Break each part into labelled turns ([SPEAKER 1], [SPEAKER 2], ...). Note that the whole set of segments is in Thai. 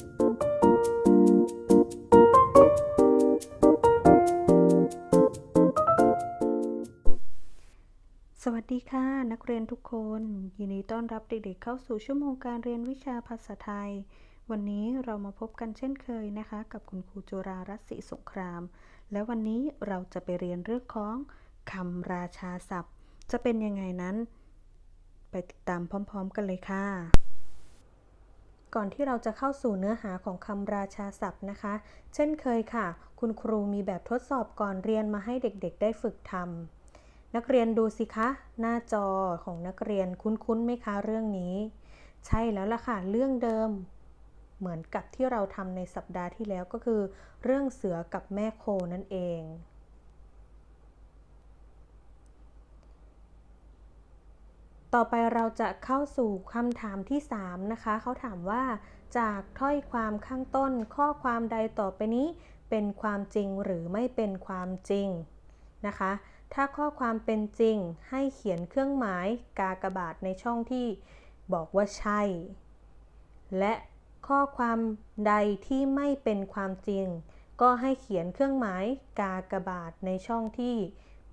[SPEAKER 1] สวัสดีค่ะ นักเรียนทุกคน ยินดีต้อนรับเด็กๆเข้าสู่ชั่วโมงการเรียนวิชาภาษาไทย วันนี้เรามาพบกันเช่นเคยนะคะ กับคุณครูจุรารัศรีสงคราม และวันนี้เราจะไปเรียนเรื่องของคำราชาศัพท์ จะเป็นยังไงนั้น ไปติดตามพร้อม ๆ กันเลยค่ะ ก่อนที่เราจะเข้าสู่เนื้อหาของคำราชาศัพท์นะคะ เช่นเคยค่ะ คุณครูมีแบบทดสอบก่อนเรียนมาให้เด็กๆ ได้ฝึกทำนักเรียนดูสิคะ หน้าจอของนักเรียนคุ้นๆไหมคะเรื่องนี้ ใช่แล้วล่ะค่ะ เรื่องเดิม เหมือนกับที่เราทำในสัปดาห์ที่แล้วก็คือ เรื่องเสือกับแม่โคนั่นเอง ต่อไปเราจะเข้าสู่คำถามที่ 3 นะคะ เขาถามว่า จากถ้อยความข้างต้นข้อความใดต่อไปนี้ เป็นความจริงหรือไม่เป็นความจริงนะคะ ถ้าข้อความเป็นจริงให้เขียนเครื่องหมายกากบาทในช่องที่บอกว่าใช่ และข้อความใดที่ไม่เป็นความจริง ก็ให้เขียนเครื่องหมายกากบาทในช่องที่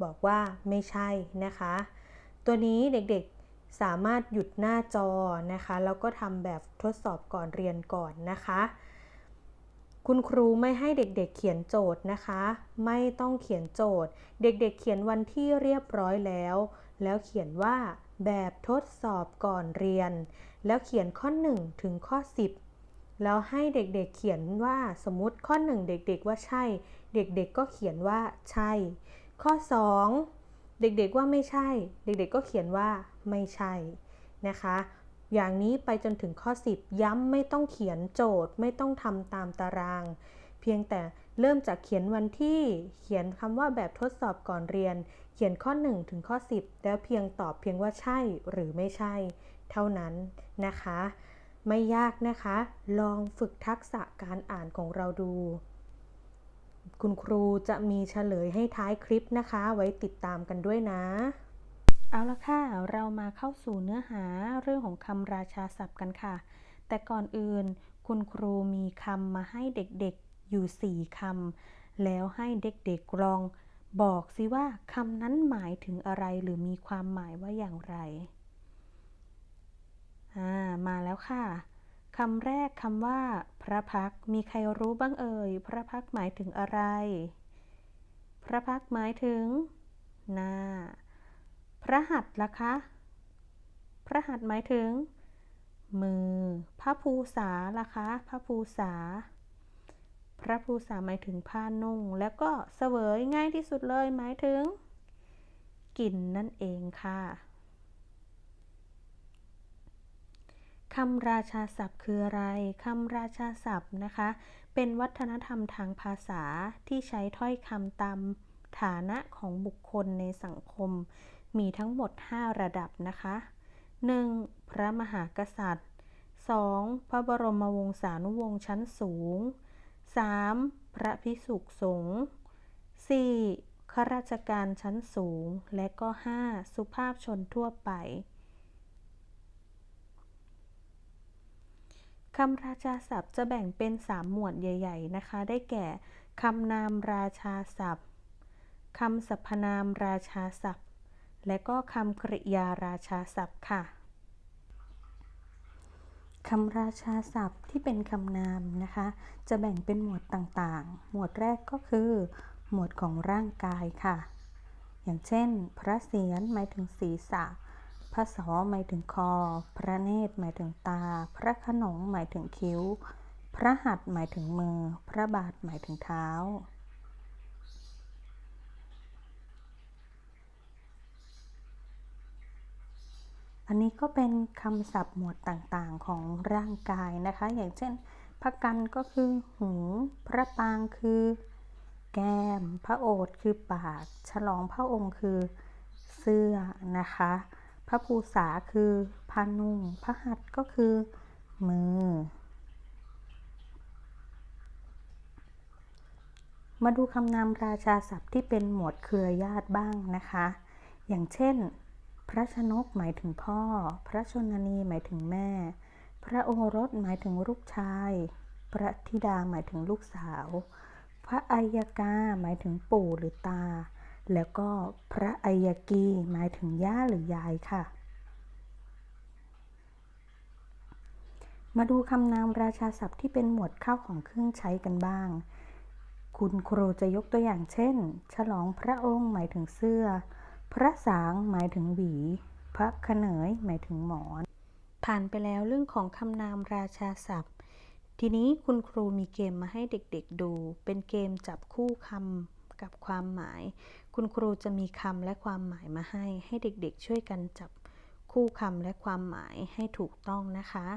[SPEAKER 1] บอกว่าไม่ใช่นะคะ ตัวนี้เด็กๆ สามารถหยุดหน้าจอนะคะแล้วก็ทำแบบทดสอบก่อนเรียนก่อนนะคะ คุณครูไม่ให้เด็กๆเขียนโจทย์นะคะ ไม่ต้องเขียนโจทย์ เด็กๆเขียนวันที่เรียบร้อยแล้ว แล้วเขียนว่าแบบทดสอบก่อนเรียน แล้วเขียนข้อ 1 ถึงข้อ 10แล้วให้เด็กๆเขียนว่าสมมติข้อ 1 เด็กๆว่าใช่ เด็กๆก็เขียนว่าใช่ ข้อ 2 เด็กๆว่าไม่ใช่ เด็กๆก็เขียนว่า ไม่ใช่นะคะ อย่างนี้ไปจนถึงข้อ 10 ย้ำไม่ต้องเขียนโจทย์ไม่ต้องทำตามตาราง เพียงแต่เริ่มจากเขียนวันที่เขียนคำว่าแบบทดสอบก่อนเรียน เขียนข้อ 1 ถึงข้อ 10 แล้วเพียงตอบเพียงว่าใช่หรือไม่ใช่ เท่านั้นนะคะ ไม่ยากนะคะ ลองฝึกทักษะการอ่านของเราดูคุณครูจะมีเฉลยให้ท้ายคลิปนะคะ ไว้ติดตามกันด้วยนะ เอาละค่ะ เรามาเข้าสู่เนื้อหาเรื่องของคำราชาศัพท์กันค่ะ แต่ก่อนอื่นคุณครูมีคำมาให้เด็กๆอยู่ 4คำแล้วให้เด็กๆลอง บอกสิว่าคำนั้นหมายถึงอะไรหรือมีความหมายว่าอย่างไร อ่า มาแล้วค่ะคำแรกคำว่า พระพักมีใครรู้บ้างเอ่ย พระพักหมายถึงอะไร พระพักหมายถึงหน้า พระหัตถ์ล่ะคะ พระหัตถ์หมายถึง มือ พระภูษาล่ะคะ พระภูษา พระภูษาหมายถึงผ้านุ่ง แล้วก็เสวยง่ายที่สุดเลยหมายถึงกลิ่นนั่นเองค่ะคำราชาศัพท์คืออะไร คำราชาศัพท์นะคะ เป็นวัฒนธรรมทางภาษาที่ใช้ถ้อยคำตามฐานะของบุคคลในสังคม มีทั้งหมด 5 ระดับนะคะ 1. พระมหากษัตริย์ 2. พระบรมวงศานุวงศ์ชั้นสูง 3. พระภิกษุสงฆ์ 4. ข้าราชการชั้นสูง และก็ 5. สุภาพชนทั่วไปคำราชาศัพท์จะแบ่งเป็น 3 หมวดใหญ่ ๆ นะคะ ได้แก่คำนามราชาศัพท์คำสรรพนามราชาศัพท์ และก็คำกริยาราชาศัพท์ค่ะคำราชาศัพท์ที่เป็นคำนามนะคะ จะแบ่งเป็นหมวดต่างๆ หมวดแรกก็คือ หมวดของร่างกายค่ะ อย่างเช่น พระเศียรหมายถึงศีรษะ พระศอหมายถึงคอ พระเนตรหมายถึงตา พระขนงหมายถึงคิ้ว พระหัตถ์หมายถึงมือ พระบาทหมายถึงเท้า อันนี้ก็เป็นคำศัพท์หมวดต่างๆของร่างกายนะคะ อย่างเช่น พระกันก็คือหู พระปางคือ แก้ม พระโอษฐ์คือปาก ฉลองพระองค์คือเสื้อนะคะ พระภูษาคือผ้านุ่ง พระหัตถ์ก็คือมือ มาดูคำนามราชาศัพท์ที่เป็นหมวดเครือญาติบ้างนะคะ อย่างเช่น พระชนกหมายถึงพ่อ พระชนนีหมายถึงแม่ พระโอรสหมายถึงลูกชาย พระธิดาหมายถึงลูกสาว พระอัยกาหมายถึงปู่หรือตา แล้วก็พระอัยกีหมายถึงย่าหรือยายค่ะ มาดูคำนามราชาศัพท์ที่เป็นหมวดข้าวของเครื่องใช้กันบ้าง คุณครูจะยกตัวอย่างเช่น ฉลองพระองค์หมายถึงเสื้อ พระสางหมายถึงหวี พระขนยหมายถึงหมอน ผ่านไปแล้วเรื่องของคำนามราชาศัพท์ ทีนี้คุณครูมีเกมมาให้เด็กๆดู เป็นเกมจับคู่คำกับความหมาย คุณครูจะมีคำและความหมายมาให้ ให้เด็กๆ ช่วยกันจับคู่คำและความหมายให้ถูกต้องนะคะ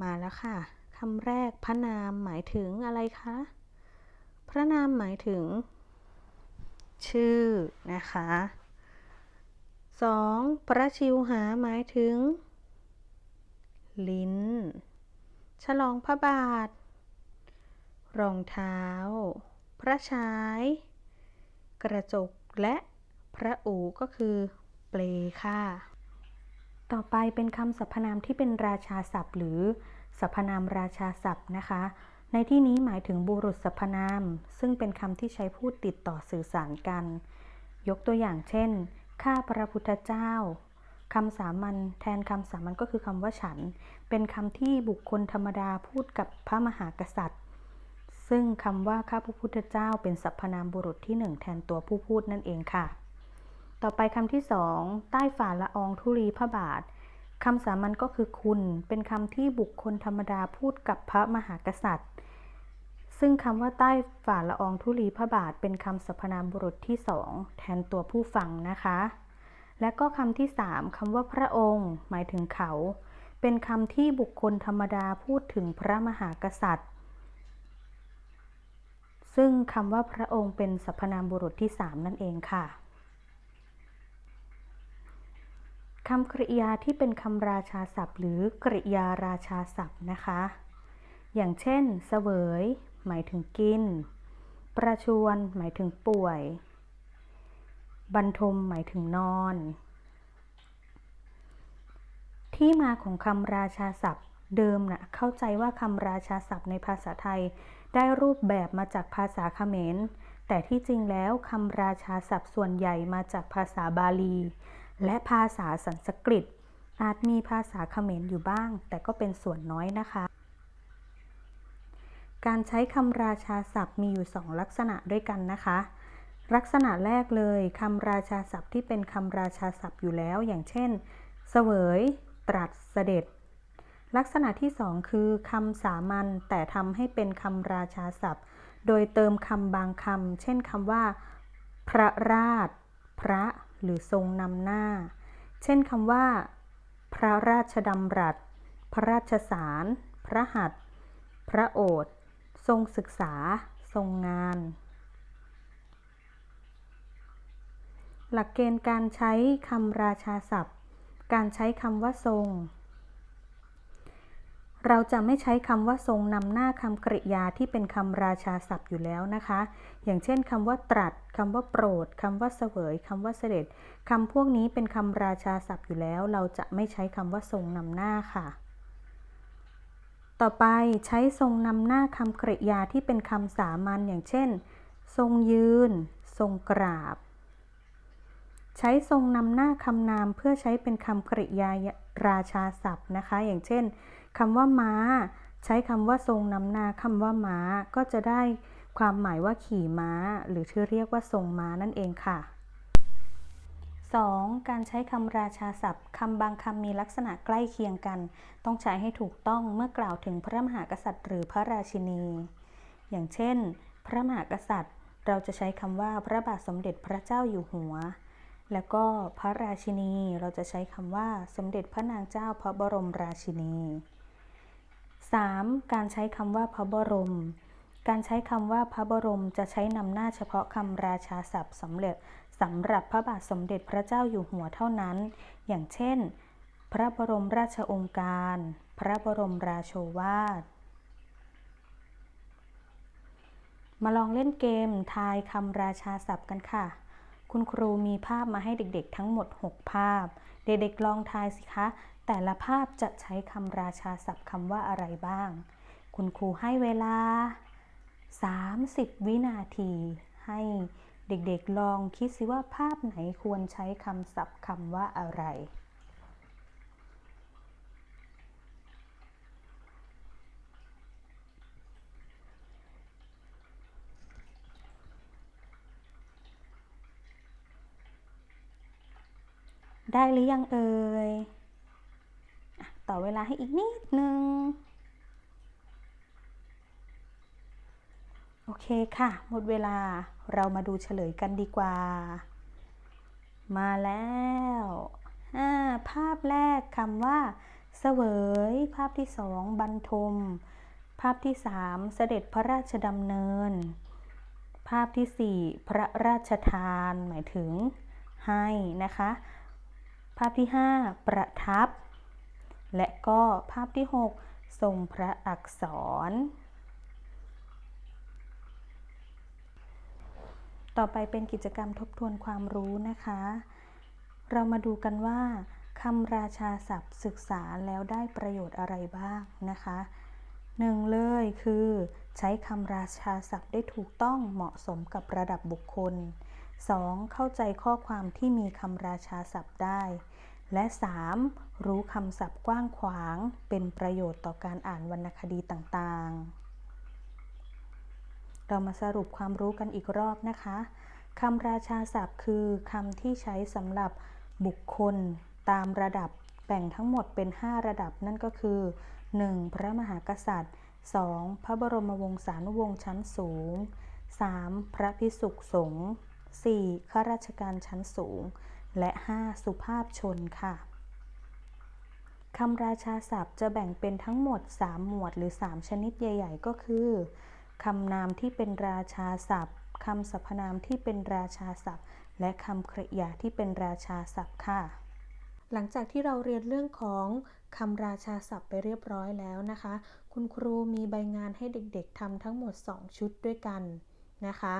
[SPEAKER 1] มาแล้วค่ะคำแรกพระนามหมายถึงอะไรคะ พระนามหมายถึง ชื่อนะคะ 2. พระชิวหาหมายถึง ลิ้น ฉลองพระบาท รองเท้า พระชาย กระจกและพระอูก็คือเปลค่ะ ต่อไปเป็นคำสรรพนามที่เป็นราชาศัพท์หรือสรรพนามราชาศัพท์นะคะ ในที่นี้หมายถึงบุรุษสรรพนาม ซึ่งเป็นคำที่ใช้พูดติดต่อสื่อสารกัน ยกตัวอย่างเช่น ข้าพระพุทธเจ้าคำสามัญแทนคำสามัญก็คือคำว่าฉัน เป็นคำที่บุคคลธรรมดาพูดกับพระมหากษัตริย์ ซึ่งคำว่าข้าพระพุทธเจ้าเป็นสรรพนามบุรุษที่หนึ่งแทนตัวผู้พูดนั่นเองค่ะ ต่อไปคำที่สองใต้ฝ่าละอองธุลีพระบาท คำสามัญก็คือคุณ เป็นคำที่บุคคลธรรมดาพูดกับพระมหากษัตริย์ ซึ่งคำว่าใต้ฝ่าละอองธุลีพระบาท เป็นคำสรรพนามบุรุษที่สองแทนตัวผู้ฟังนะคะ และก็คำที่สามคำว่าพระองค์ หมายถึงเขา เป็นคำที่บุคคลธรรมดาพูดถึงพระมหากษัตริย์ ซึ่งคำว่าพระองค์เป็นสรรพนามบุรุษที่สามนั่นเองค่ะ คำกริยาที่เป็นคำราชาศัพท์ หรือกริยาราชาศัพท์นะคะ อย่างเช่น เสวย หมายถึงกิน ประชวน หมายถึงป่วย บรรทม หมายถึงนอน ที่มาของคำราชาศัพท์เดิมนะ่ะเข้าใจว่าคำราชาศัพท์ในภาษาไทย ได้รูปแบบมาจากภาษาเขมร แต่ที่จริงแล้วคำราชาศัพท์ส่วนใหญ่มาจากภาษาบาลี และภาษาสันสกฤต อาจมีภาษาเขมรอยู่บ้าง แต่ก็เป็นส่วนน้อยนะคะ การใช้คำราชาศัพท์มีอยู่สองลักษณะด้วยกันนะคะ ลักษณะแรกเลยคำราชาศัพท์ที่เป็นคำราชาศัพท์อยู่แล้ว อย่างเช่น เสวย ตรัสเสด็จ ลักษณะที่สองคือคำสามัญแต่ทำให้เป็นคำราชาศัพท์ โดยเติมคำบางคำเช่นคำว่า พระราช พระ หรือทรงนำหน้า เช่นคำว่า พระราชดำรัส พระราชสาร พระหัตพระโอษฐ์ทรงศึกษา ทรงงาน หลักเกณฑ์การใช้คำราชาศัพท์ การใช้คำว่าทรง เราจะไม่ใช้คำว่าทรงนำหน้าคำกริยาที่เป็นคำราชาศัพท์อยู่แล้วนะคะ อย่างเช่นคำว่าตรัสคำว่าโปรดคำว่าเสวยคำว่าเสด็จคำพวกนี้เป็นคำราชาศัพท์อยู่แล้ว เราจะไม่ใช้คำว่าทรงนำหน้าค่ะ ต่อไปใช้ทรงนำหน้าคำกริยาที่เป็นคำสามัญอย่างเช่น ทรงยืน ทรงกราบ ใช้ทรงนำหน้าคำนามเพื่อใช้เป็นคำกริยาราชาศัพท์นะคะ อย่างเช่น คำว่าม้า ใช้คำว่าทรงนำหน้าคำว่าม้าก็จะได้ความหมายว่าขี่ม้า หรือที่เรียกว่าทรงม้านั่นเองค่ะ 2. การใช้คำราชาศัพท์คำบางคำมีลักษณะใกล้เคียงกัน ต้องใช้ให้ถูกต้องเมื่อกล่าวถึงพระมหากษัตริย์ หรือพระราชินี อย่างเช่น พระมหากษัตริย์ เราจะใช้คำว่าพระบาทสมเด็จพระเจ้าอยู่หัว แล้วก็พระราชินีเราจะใช้คำว่าสมเด็จพระนางเจ้าพระบรมราชินี 3. การใช้คำว่าพระบรม การใช้คำว่าพระบรมจะใช้นำหน้าเฉพาะคำราชาศัพท์สำเร็จสำหรับพระบาทสมเด็จพระเจ้าอยู่หัวเท่านั้น อย่างเช่น พระบรมราชองค์การ พระบรมราโชวาท มาลองเล่นเกมทายคำราชาศัพท์กันค่ะ คุณครูมีภาพมาให้เด็กๆ ทั้งหมด 6 ภาพ เด็กๆลองทายสิคะ แต่ละภาพจะใช้คำราชาศัพท์คำว่าอะไรบ้าง คุณครูให้เวลา 30 วินาที ให้เด็กๆลองคิดสิว่าภาพไหนควรใช้คำศัพท์คำว่าอะไรได้หรือยังเอ่ยอะ ต่อเวลาให้อีกนิดนึง โอเคค่ะ หมดเวลาเรามาดูเฉลยกันดีกว่า มาแล้วาภาพแรกคำว่า เสวย ภาพที่สองบรรทม ภาพที่สามเสด็จพระราชดำเนิน ภาพที่สี่พระราชทาน หมายถึงให้นะคะ ภาพที่5ประทับ และก็ภาพที่ 6 ทรงพระอักษร ต่อไปเป็นกิจกรรมทบทวนความรู้นะคะ เรามาดูกันว่าคำราชาศัพท์ศึกษาแล้วได้ประโยชน์อะไรบ้างนะคะหนึ่งเลยคือใช้คำราชาศัพท์ได้ถูกต้องเหมาะสมกับระดับบุคคล 2. เข้าใจข้อความที่มีคำราชาศัพท์ได้ และ 3. รู้คำศัพท์กว้างขวาง เป็นประโยชน์ต่อการอ่านวรรณคดีต่างๆ เรามาสรุปความรู้กันอีกรอบนะคะคำราชาศัพท์คือคำที่ใช้สำหรับบุคคลตามระดับแบ่งทั้งหมดเป็น 5 ระดับนั่นก็คือ 1. พระมหากษัตริย์ 2. พระบรมวงศานุวงศ์ชั้นสูง 3. พระพิสุสงฆ์ 4. ข้าราชการชั้นสูง และ 5. สุภาพชนค่ะคำราชาศัพท์จะแบ่งเป็นทั้งหมด 3 หมวดหรือ 3 ชนิดใหญ่ ๆ ก็คือคำนามที่เป็นราชาศัพท์คำสรรพนามที่เป็นราชาศัพท์ และคำกริยาที่เป็นราชาศัพท์ค่ะ หลังจากที่เราเรียนเรื่องของคำราชาศัพท์ไปเรียบร้อยแล้วนะคะ คุณครูมีใบงานให้เด็กๆทำทั้งหมด 2 ชุดด้วยกันนะคะ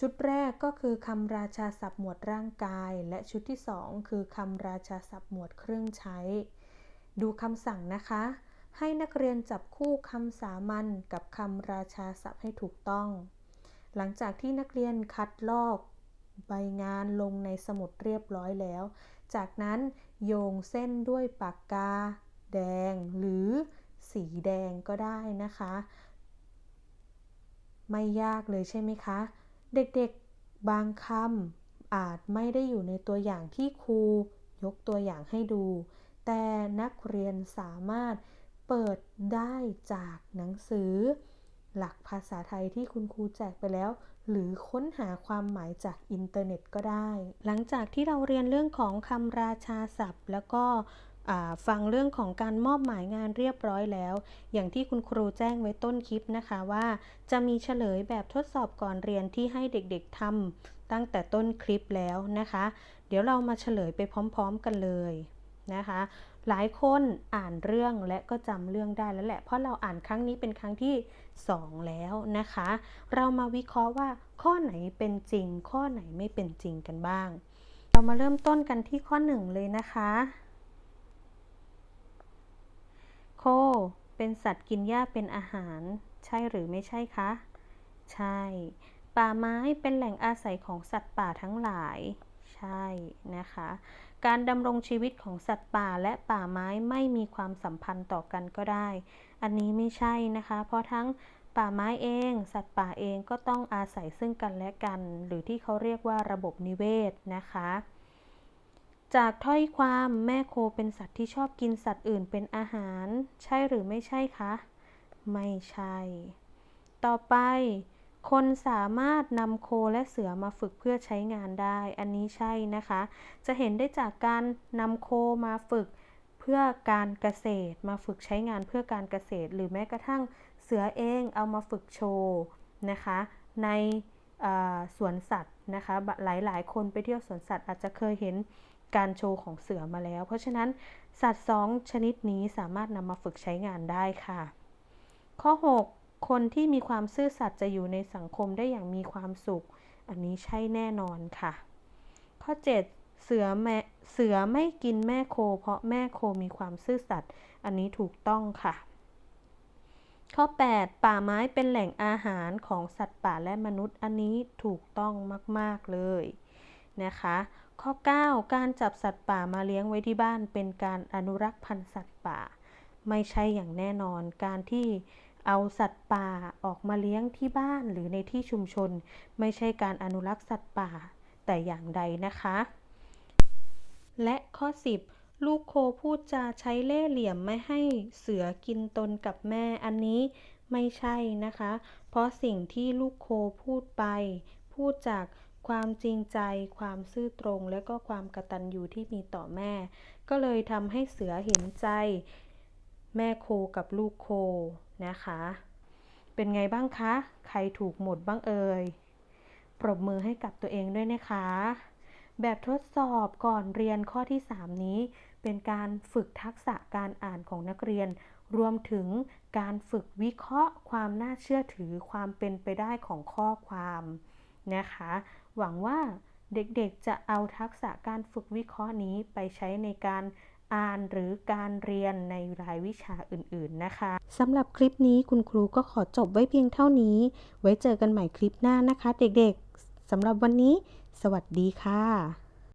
[SPEAKER 1] ชุดแรกก็คือคำราชาศัพท์หมวดร่างกาย และชุดที่ 2 คือคำราชาศัพท์หมวดเครื่องใช้ ดูคำสั่งนะคะ ให้นักเรียนจับคู่คำสามัญกับคำราชาศัพท์ให้ถูกต้อง หลังจากที่นักเรียนคัดลอก ใบงานลงในสมุดเรียบร้อยแล้ว จากนั้นโยงเส้นด้วยปากกา แดง หรือสีแดงก็ได้นะคะ ไม่ยากเลยใช่ไหมคะ เด็กๆบางคำอาจไม่ได้อยู่ในตัวอย่างที่ครูยกตัวอย่างให้ดู แต่นักเรียนสามารถเปิดได้จากหนังสือ หลักภาษาไทยที่คุณครูแจกไปแล้ว หรือค้นหาความหมายจากอินเทอร์เน็ตก็ได้ หลังจากที่เราเรียนเรื่องของคำราชาศัพท์ แล้วก็ ฟังเรื่องของการมอบหมายงานเรียบร้อยแล้ว อย่างที่คุณครูแจ้งไว้ต้นคลิปนะคะว่า จะมีเฉลยแบบทดสอบก่อนเรียนที่ให้เด็กๆทำตั้งแต่ต้นคลิปแล้วนะคะ เดี๋ยวเรามาเฉลยไปพร้อม ๆ กันเลยนะคะ หลายคนอ่านเรื่องและก็จำเรื่องได้แล้วแหละ เพราะเราอ่านครั้งนี้เป็นครั้งที่ 2 แล้วนะคะ เรามาวิเคราะห์ว่าข้อไหนเป็นจริง ข้อไหนไม่เป็นจริงกันบ้าง เรามาเริ่มต้นกันที่ข้อ 1 เลยนะคะโค เป็นสัตว์กินหญ้าเป็นอาหาร ใช่หรือไม่ใช่คะ ใช่ ป่าไม้เป็นแหล่งอาศัยของสัตว์ป่าทั้งหลาย ใช่นะคะ การดำรงชีวิตของสัตว์ป่าและป่าไม้ไม่มีความสัมพันธ์ต่อกันก็ได้ อันนี้ไม่ใช่นะคะ เพราะทั้งป่าไม้เอง สัตว์ป่าเองก็ต้องอาศัยซึ่งกันและกัน หรือที่เขาเรียกว่าระบบนิเวศนะคะ จากถ้อยความแม่โคเป็นสัตว์ที่ชอบกินสัตว์อื่นเป็นอาหาร ใช่หรือไม่ใช่คะ ไม่ใช่ ต่อไป คนสามารถนำโคและเสือมาฝึกเพื่อใช้งานได้ อันนี้ใช่นะคะ จะเห็นได้จากการนำโคมาฝึกเพื่อการเกษตร มาฝึกใช้งานเพื่อการเกษตร หรือแม้กระทั่งเสือเองเอามาฝึกโชว์นะคะ ในสวนสัตว์นะคะ หลายๆ คนไปเที่ยวสวนสัตว์อาจจะเคยเห็น การโชว์ของเสือมาแล้ว เพราะฉะนั้นสัตว์สองชนิดนี้สามารถนำมาฝึกใช้งานได้ค่ะ ข้อ 6 คนที่มีความซื่อสัตย์จะอยู่ในสังคมได้อย่างมีความสุข อันนี้ใช่แน่นอนค่ะ ข้อ 7 เสือแม่เสือไม่กินแม่โค เพราะแม่โคมีความซื่อสัตย์อันนี้ถูกต้องค่ะ ข้อ 8 ป่าไม้เป็นแหล่งอาหารของสัตว์ป่าและมนุษย์อันนี้ถูกต้องมาก ๆเลยนะคะ ข้อ 9 การจับสัตว์ป่ามาเลี้ยงไว้ที่บ้านเป็นการอนุรักษ์พันธุ์สัตว์ป่า ไม่ใช่อย่างแน่นอนการที่เอาสัตว์ป่าออกมาเลี้ยงที่บ้านหรือในที่ชุมชน ไม่ใช่การอนุรักษ์สัตว์ป่าแต่อย่างใดนะคะ และข้อ 10 ลูกโคพูดจาใช้เล่ห์เหลี่ยมไม่ให้เสือกินตนกับแม่อันนี้ไม่ใช่นะคะ เพราะสิ่งที่ลูกโคพูดไป พูดจาก ความจริงใจ ความซื่อตรง และก็ความกตัญญูที่มีต่อแม่ ก็เลยทำให้เสือเห็นใจ แม่โคกับลูกโคนะคะ เป็นไงบ้างคะ ใครถูกหมดบ้างเอ่ย ปรบมือให้กับตัวเองด้วยนะคะ แบบทดสอบก่อนเรียนข้อที่ 3 นี้ เป็นการฝึกทักษะการอ่านของนักเรียน รวมถึงการฝึกวิเคราะห์ ความน่าเชื่อถือความเป็นไปได้ของข้อความนะคะ หวังว่าเด็กๆจะเอาทักษะการฝึกวิเคราะห์นี้ไปใช้ในการอ่านหรือการเรียนในรายวิชาอื่นๆนะคะสำหรับคลิปนี้คุณครูก็ขอจบไว้เพียงเท่านี้ ไว้เจอกันใหม่คลิปหน้านะคะ เด็กๆสำหรับวันนี้ สวัสดีค่ะ